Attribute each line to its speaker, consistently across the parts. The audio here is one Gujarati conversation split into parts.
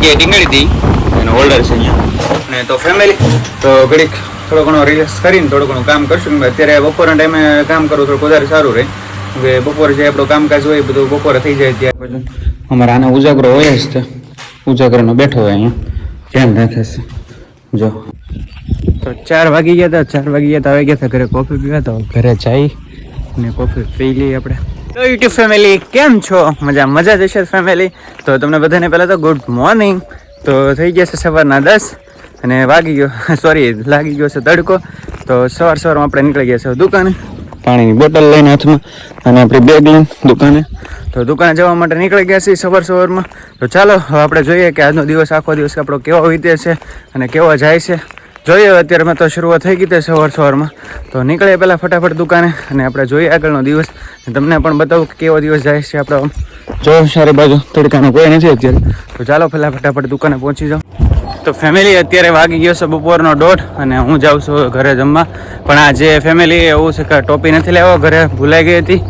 Speaker 1: જગ્યાએ ટીંગળી હતી એનો હોલ્ડર છે અહીંયા. અને તો ફેમિલી તો ઘડીક થોડો ઘણો રિલેક્સ કરીને થોડું ઘણું કામ કરશું. અત્યારે બપોરના ટાઈમે કામ કરવું થોડું વધારે સારું રહે. કે બપોરે જે આપણું કામકાજ હોય બધું બપોરે થઈ જાય ત્યાર પછી. અમારા આને ઉજાગરો હોય જ તે ઉજાગરનો બેઠો હોય અહીંયા. ધ્યાન રાખે છે. જો. તો ચાર વાગી ગયા હતા, ચાર વાગી ગયા હતા. આવી ગયા હતા ઘરે કોફી પીવા. તો ઘરે જઈ અને કોફી પી લઈએ આપણે. તો યુટ્યુબ ફેમિલી કેમ છો? મજા મજા જ હશે ફેમિલી તો તમને બધાને પહેલાં તો ગુડ મોર્નિંગ તો થઈ ગયા છે સવારના દસ અને વાગી ગયો સોરી લાગી ગયો છે તડકો. તો સવાર સવારમાં આપણે નીકળી ગયા છે દુકાને. પાણીની બોટલ લઈને હાથમાં અને આપણી બેગ લઈને દુકાને. તો દુકાને જવા માટે નીકળી ગયા છીએ સવાર સવારમાં. તો ચાલો, હવે આપણે જોઈએ કે આજનો દિવસ આખો દિવસ આપણો કેવો વીતે છે અને કેવો જાય છે. જોઈએ હવે અત્યારે મેં તો શરૂઆત થઈ ગઈ તે સવાર સવારમાં. તો નીકળીએ પહેલાં ફટાફટ દુકાને અને આપણે જોઈએ આગળનો દિવસ. તમને પણ બતાવું કે કેવો દિવસ જાય છે આપણો જો સારી બાજુ તડકાનું કોઈ નથી અત્યારે. તો ચાલો પહેલાં ફટાફટ દુકાને પહોંચી જાઉં. તો ફેમિલી અત્યારે વાગી ગયો છે બપોરનો દોઢ અને હું જાઉં છું ઘરે જમવા. પણ આ જે ફેમિલી એવું છે કે ટોપી નથી લેવો ઘરે ભૂલાઈ ગઈ હતી.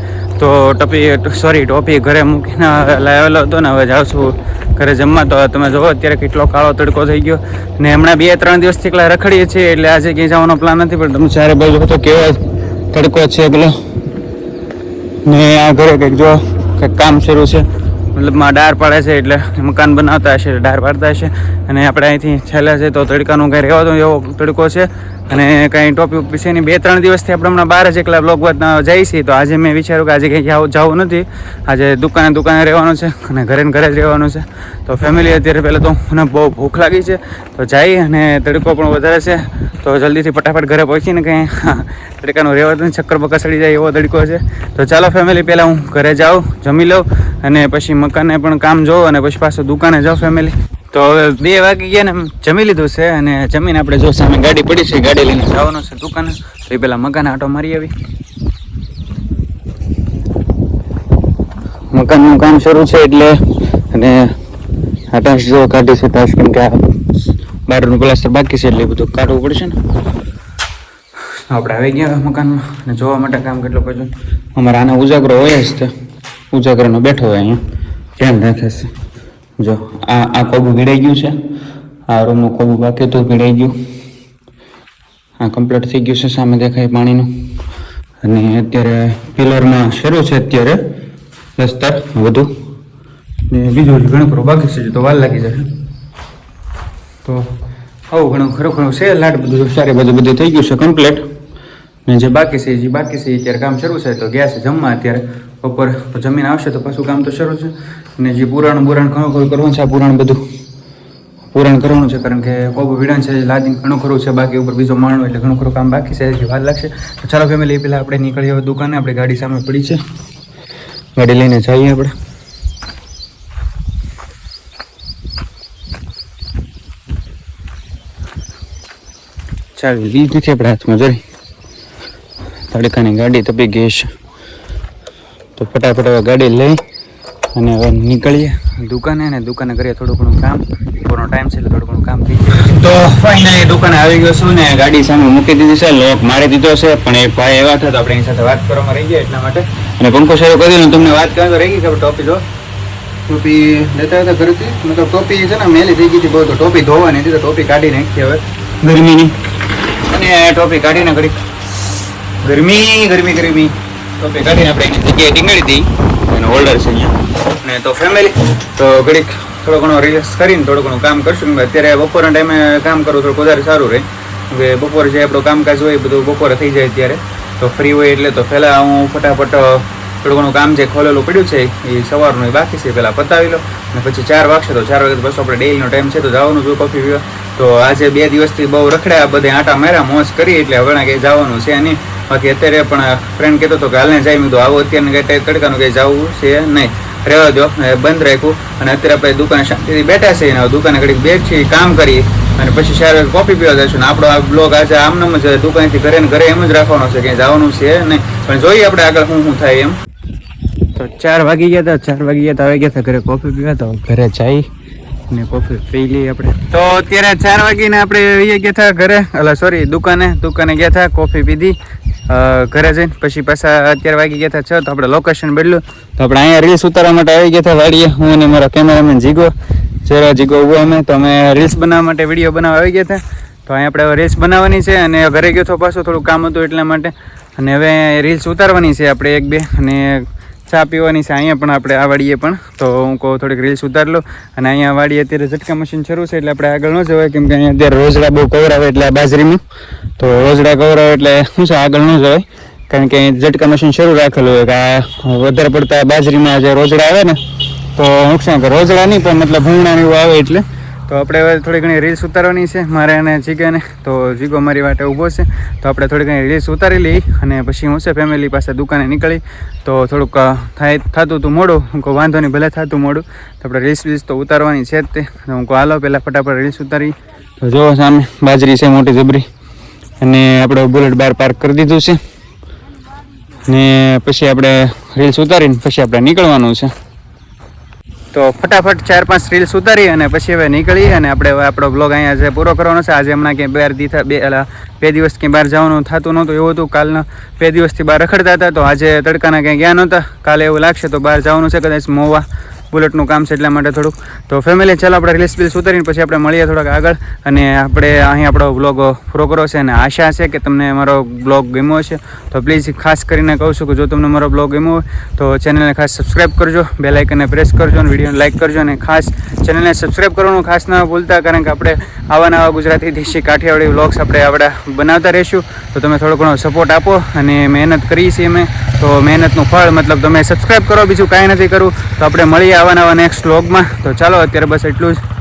Speaker 1: તો ટોપી સોરી ટોપી ઘરે મૂકીને લાવેલો હતો ને હવે જાઉં છું ઘરે જમવા, તો તમે જુઓ અત્યારે કેટલો કાળો તડકો થઈ ગયો. ને હમણાં બે, ત્રણ દિવસથી એકલા રખડીએ છીએ, એટલે આજે ક્યાંય જવાનો પ્લાન નથી, પણ તમે ચારે બાજુ તો કેવો તડકો છે પેલો. ને આ ઘરે કંઈક જો, કંઈક કામ શરૂ છે. મતલબમાં ડાર પાડે છે, એટલે મકાન બનાવતા હશે ડાર પાડતા હશે. અને આપણે અહીંથી છેલ્લા છે, તો તડકાનું ઘરે રહેવા દો એવો તડકો છે. અને કાંઈ ટોપી વિશેની બે, ત્રણ દિવસથી આપણે હમણાં બહાર જ એકલા બ્લોગ જઈએ છીએ, તો આજે મેં વિચાર્યું કે આજે કંઈ જવું નથી. આજે દુકાને દુકાને રહેવાનું છે અને ઘરે ઘરે જ રહેવાનું છે. તો ફેમિલી અત્યારે પહેલાં તો મને બહુ ભૂખ લાગી છે, તો જઈ અને તડકો પણ વધારે છે. તો જલ્દીથી ફટાફટ ઘરે પહોંચીને કંઈ તડકાનું રહેવાનું ચક્કર બક્કર સડી જાય એવો તડકો છે. તો ચાલો ફેમિલી પહેલાં હું ઘરે જાઉં, જમી લઉં અને પછી મકાને પણ કામ જોઉં અને પછી પાછું દુકાને જાઉં ફેમિલી તો હવે બે વાગી ગયા ને જમી લીધું છે અને જમીને આપણે જો સામે ગાડી પડી છે, ગાડી લઈને જવાનું છે દુકાને. તો એ પહેલાં મકાન આટો મારી આવી. મકાનનું કામ શરૂ છે એટલે અને આટાશ જો કાઢી છે તાશ કેમ કે બહારનું પ્લાસ્ટર બાકી છે એટલે બધું કાઢવું પડશે ને. આપણે આવી ગયા મકાનમાં અને જોવા માટે કામ કેટલું કર્યું અમારે આને ઉજાગરો હોય જ તે. ઉજાગરનો બેઠો હોય અહીંયા. ધ્યાન રાખે છે. જો, આ આ કોબું ભીડાઈ ગયું છે. આ રૂમનું કોબું બાકી હતું ભીડાઈ ગયું. આ કમ્પ્લીટ થઈ ગયું છે સામે દેખાય પાણીનું. અને અત્યારે પિલરમાં શરૂ છે અત્યારે દસ્તર વધુ. ને બીજું ઘણું ખરું બાકી છે તો વાર લાગી જશે. તો આવું ઘણું ખરું ખરું છે, લાટ બધું સારી બધું બધું થઈ ગયું છે કમ્પ્લીટ ને જે બાકી છે જે બાકી છે અત્યારે કામ શરૂ છે, તો ગયા છે જમવા અત્યારે. બપોર જમીન આવશે તો પાછું કામ તો શરૂ છે. ને જે પુરાણ પુરાણ ઘણું ખરું કરવાનું છે, આ પુરાણ બધું. પુરાણ કરવાનું છે, કારણ કે કોબો વિડાણ છે, લાદીને ઘણું ખરું છે, બાકી ઉપર બીજો માણો એટલે ઘણું ખરું કામ બાકી છે હજી વાર લાગશે. તો ચાલો ફેમિલી પહેલાં આપણે નીકળીએ હવે દુકાને. આપણે ગાડી સામે પડી છે. ગાડી લઈને જઈએ આપણે. ચાવી લીધી છે આપણે હાથમાં જરી તડકાની ગાડી તપી ગઈ છે. તો ફટાફટ હવે ગાડી લઈ અને હવે નીકળીએ. દુકાને અને દુકાને કરીએ થોડું ઘણું કામ. પૂરો ટાઈમ છે એટલે થોડું ઘણું કામ થઈ જાય. તો ફાઇનલી દુકાને આવી ગયો છું ને ગાડી સામે મૂકી દીધી છે. લોક મારી દીધો છે પણ એ ભાઈ એવા હતા તો આપણે એની સાથે વાત કરવામાં રહી ગયા એટલા માટે. અને પંખો શરૂ કરી દીધો તમને વાત કરવા તો રહી ગઈ કે ટોપી જો. ટોપી લેતા હતા ઘરેથી. મતલબ ટોપી છે ને મેલી થઈ ગઈ હતી બહુ તો ટોપી ધોવાની હતી તો ટોપી કાઢી નાખી હવે. ગરમીની. અને ટોપી કાઢીને ઘડી ગરમી ગરમી ગરમી. ટોપી કાઢીને આપણે એની જગ્યાએ ટીંગળી હતી એનો હોલ્ડર છે અહીંયા. અને તો ફેમિલી તો ઘડીક થોડો ઘણો રિલેક્સ કરીને થોડું ઘણું કામ કરશું. અત્યારે બપોરના ટાઈમે કામ કરવું થોડુંક વધારે સારું રહે. કે બપોરે જે આપણું કામકાજ હોય બધું બપોરે થઈ જાય ત્યારે તો ફ્રી હોય એટલે તો પહેલાં હું ફટાફટ થોડું ઘણું કામ જે ખોલેલું પડ્યું છે એ સવારનું એ બાકી છે. પહેલાં પતાવી લો અને પછી ચાર વાગશે તો ચાર વાગે બસ આપણે ડેલીનો ટાઈમ છે તો જવાનું છું કોફી પીવા. તો આજે બે દિવસથી બહુ રખડ્યા, બધે આટા માર્યા, મોજ કરી એટલે હવે કંઈ જવાનું છે નહીં. બાકી અત્યારે પણ ફ્રેન્ડ કહેતો હતો કે હાલને જાય, મેં આવો અત્યારે કંઈ તડકાનું કંઈ જવું છે નહીં. રહેવા દો બંધ રાખ્યું. અને અત્યારે આપણે દુકાને શાંતિથી બેઠા છે અને દુકાને ઘડીક બેઠી કામ કરી અને પછી ચાર કોફી પીવા જઈશું ને, આપણો આ બ્લોગ આજે આમનામ જ, દુકાનથી ઘરે ને ઘરે એમ જ રાખવાનો છે, ક્યાંય જવાનું છે નહીં. પણ જોઈએ આપણે આગળ શું શું થાય એમ. તો ચાર વાગી ગયા હતા, ચાર વાગી ગયા હતા આવી ગયા હતા ઘરે કોફી પીવા, તો ઘરે જઈ ને કોફી પી લઈએ આપણે. તો અત્યારે ચાર વાગીને આપણે ગયા હતા ઘરે એટલે સોરી દુકાને દુકાને ગયા હતા કોફી પીધી. ઘરે જઈને પછી પાછા અત્યારે વાગી ગયા હતા છ, તો આપણે લોકેશન બદલ્યું તો આપણે અહીંયા રીલ્સ ઉતારવા માટે આવી ગયા વાડીએ. હું અને મારા કેમેરામેન જીગો. જરા જીગો ઊભો અમે, તો અમે રીલ્સ બનાવવા માટે વીડિયો બનાવવા આવી ગયા હતા તો અહીં આપણે રીલ્સ બનાવવાની છે અને ઘરે ગયો તો પાછું થોડું કામ હતું એટલા માટે. અને હવે રીલ્સ ઉતારવાની છે આપણે એક બે. અને ચા પીવાની છે, અહીંયા પણ આપણે આ વાડીએ પણ. તો હું કહું થોડીક રીલ્સ ઉતાર લો અને અહીંયા વાડીએ અત્યારે ઝટકા મશીન શરૂ છે, એટલે આપણે આગળ ન જવાય, કેમ કે અહીંયા અત્યારે રોજડા બહુ કવરાવે એટલે આ બાજરીમાં તો રોજડા કવરાવે એટલે શું છે, આગળ ન જવાય. કારણ કે ઝટકા મશીન શરૂ રાખેલું હોય, કે આ વધારે પડતા બાજરીમાં જે રોજડા આવે ને, તો નુકસાન કરે રોજડા નહીં, પણ મતલબ ભૂંગણા એવું આવે એટલે તો આપણે હવે થોડી ઘણી રીલ્સ ઉતારવાની છે, મારે અને જીગાને. તો જીગો મારી માટે ઊભો છે. તો આપણે થોડી ઘણી રીલ્સ ઉતારી લઈ અને પછી હું છે ફેમિલી પાસે દુકાને નીકળી. તો થોડુંક થાય, થતું હતું મોડું. હું કહું, વાંધો નહીં, ભલે થતું મોડું. તો આપણે રીલ્સ બીલ્સ તો ઉતારવાની છે જ તે. હું કહું, હાલો, પહેલાં ફટાફટ રીલ્સ ઉતારી. તો જો સામે બાજરી છે, મોટી જબરી. અને આપણે બુલેટ બાર પાર્ક કરી દીધું છે. ને પછી આપણે રીલ્સ ઉતારીને પછી આપણે નીકળવાનું છે. તો ફટાફટ ચાર પાંચ રીલ્સ ઉતારી અને પછી હવે નીકળી અને આપણે આપણો બ્લોગ અહીંયા જે પૂરો કરવાનો છે, આજે હમણાં ક્યાંય બહાર દીધા, બે બે દિવસ ક્યાંય બહાર જવાનું થતું નહોતું, એવું હતું. કાલના બે દિવસથી બહાર રખડતા હતા, તો આજે તડકાના ક્યાંય ગયા નહોતા. કાલે એવું લાગશે તો બહાર જવાનું છે, કદાચ મોવા. બુલેટનું કામ છે એટલા માટે થોડુંક. તો ફેમિલી ચાલો આપણે રીલ્સ બિલ્સ ઉતારીને પછી આપણે મળીએ થોડાક આગળ. અને આપણે અહીં આપણો બ્લોગ પૂરો કરો છે અને આશા છે કે તમને મારો બ્લોગ ગમ્યો હશે. તો પ્લીઝ ખાસ કરીને કહું છું કે જો તમને મારો બ્લોગ ગમ્યો હોય, તો ચેનલને ખાસ સબસ્ક્રાઈબ કરજો બે લાઇકને પ્રેસ કરજો અને વિડીયોને લાઇક કરજો અને ખાસ ચેનલને સબસ્ક્રાઈબ કરવાનું ખાસ ના ભૂલતા, કારણ કે આપણે આવા નવા ગુજરાતી દેશી કાઠિયાવાડી વ્લોગ્સ આપણે આપણા બનાવતા રહીશું. તો તમે થોડો ઘણો સપોર્ટ આપો અને મહેનત કરીએ છીએ અમે. તો મહેનતનું ફળ, મતલબ તમે સબસ્ક્રાઈબ કરો, બીજું કાંઈ નથી કરવું. તો આપણે મળીએ આવા નવા નેક્સ્ટ વ્લોગમાં તો ચાલો અત્યારે બસ એટલું જ.